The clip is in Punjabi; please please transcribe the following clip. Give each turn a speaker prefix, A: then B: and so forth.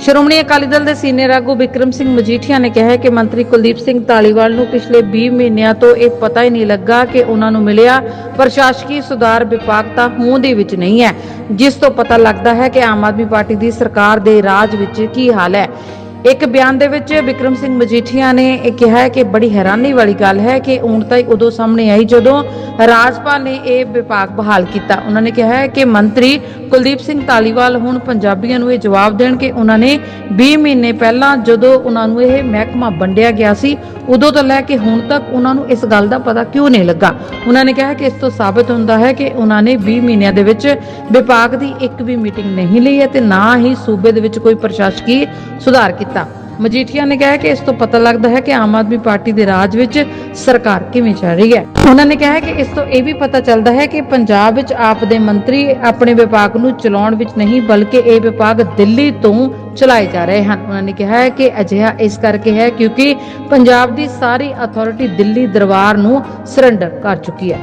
A: ਸ਼੍ਰੋਮਣੀ ਅਕਾਲੀ ਦਲ ਦੇ ਸੀਨੀਅਰ ਆਗੂ ਵਿਕਰਮ ਸਿੰਘ ਮਜੀਠੀਆ ਨੇ ਕਿਹਾ ਹੈ ਕਿ ਮੰਤਰੀ ਕੁਲਦੀਪ ਸਿੰਘ ਧਾਲੀਵਾਲ ਨੂੰ ਪਿਛਲੇ 20 ਮਹੀਨਿਆਂ ਤੋਂ ਇਹ ਪਤਾ ਹੀ ਨਹੀਂ ਲੱਗਾ ਕਿ ਉਹਨਾਂ ਨੂੰ ਮਿਲਿਆ ਪ੍ਰਸ਼ਾਸਕੀ ਸੁਧਾਰ ਵਿਭਾਗ ਤਾਂ ਹੋਂਦ ਦੇ ਵਿੱਚ ਨਹੀਂ ਹੈ, ਜਿਸ ਤੋਂ ਪਤਾ ਲੱਗਦਾ ਹੈ ਕਿ ਆਮ ਆਦਮੀ ਪਾਰਟੀ ਦੀ ਸਰਕਾਰ ਦੇ ਰਾਜ ਵਿੱਚ ਕੀ ਹਾਲ ਹੈ। ਇੱਕ ਬਿਆਨ ਦੇ ਵਿੱਚ ਵਿਕਰਮ ਸਿੰਘ ਮਜੀਠੀਆ ਨੇ ਇਹ ਕਿਹਾ ਹੈ ਕਿ ਬੜੀ ਹੈਰਾਨੀ ਵਾਲੀ ਗੱਲ ਹੈ ਕਿ ਊਣਤਾ ਹੀ ਉਦੋਂ ਸਾਹਮਣੇ ਆਈ ਜਦੋਂ ਰਾਜਪਾਲ ਨੇ ਇਹ ਵਿਭਾਗ ਬਹਾਲ ਕੀਤਾ। ਉਹਨਾਂ ਨੇ ਕਿਹਾ ਹੈ ਕਿ ਮੰਤਰੀ ਕੁਲਦੀਪ ਸਿੰਘ ਧਾਲੀਵਾਲ ਹੁਣ ਪੰਜਾਬੀਆਂ ਨੂੰ ਇਹ ਜਵਾਬ ਦੇਣ ਕਿ ਉਹਨਾਂ ਨੇ 20 ਮਹੀਨੇ ਪਹਿਲਾਂ ਜਦੋਂ ਉਹਨਾਂ ਨੂੰ ਇਹ ਮਹਿਕਮਾ ਵੰਡਿਆ ਗਿਆ ਸੀ, ਉਦੋਂ ਤੋਂ ਲੈ ਕੇ ਹੁਣ ਤੱਕ ਉਹਨਾਂ ਨੂੰ ਇਸ ਗੱਲ ਦਾ ਪਤਾ ਕਿਉਂ ਨਹੀਂ ਲੱਗਾ? ਉਹਨਾਂ ਨੇ ਕਿਹਾ ਕਿ ਇਸ ਤੋਂ ਸਾਬਤ ਹੁੰਦਾ ਹੈ ਕਿ ਉਹਨਾਂ ਨੇ 20 ਮਹੀਨਿਆਂ ਦੇ ਵਿੱਚ ਵਿਭਾਗ ਦੀ ਇੱਕ ਵੀ ਮੀਟਿੰਗ ਨਹੀਂ ਲਈ ਹੈ ਤੇ ਨਾ ਹੀ ਸੂਬੇ ਦੇ ਵਿੱਚ ਕੋਈ ਪ੍ਰਸ਼ਾਸਕੀ ਸੁਧਾਰ ਕੀਤਾ। ਕੀਤਾ। ਮਜੀਠੀਆ ਨੇ ਕਿਹਾ ਕਿ ਇਸ ਤੋਂ ਪਤਾ ਲੱਗਦਾ ਹੈ ਕਿ ਆਮ ਆਦਮੀ ਪਾਰਟੀ ਦੇ ਰਾਜ ਵਿੱਚ ਸਰਕਾਰ ਕਿਵੇਂ ਚੱਲ ਰਹੀ ਹੈ। ਉਹਨਾਂ ਨੇ ਕਿਹਾ ਕਿ ਇਸ ਤੋਂ ਇਹ ਵੀ ਪਤਾ ਚੱਲਦਾ ਹੈ ਕਿ ਪੰਜਾਬ ਵਿੱਚ ਆਪ ਦੇ ਮੰਤਰੀ ਆਪਣੇ ਵਿਭਾਗ ਨੂੰ ਚਲਾਉਣ ਵਿੱਚ ਨਹੀਂ, ਬਲਕਿ ਇਹ ਵਿਭਾਗ ਦਿੱਲੀ ਤੋਂ ਚਲਾਏ ਜਾ ਰਹੇ ਹਨ। ਉਹਨਾਂ ਨੇ ਕਿਹਾ ਹੈ ਕਿ ਅਜਿਹਾ ਇਸ ਕਰਕੇ ਹੈ ਕਿਉਂਕਿ ਪੰਜਾਬ ਦੀ ਸਾਰੀ ਅਥਾਰਟੀ ਦਿੱਲੀ ਦਰਬਾਰ ਨੂੰ ਸਰੈਂਡਰ ਕਰ ਚੁੱਕੀ ਹੈ।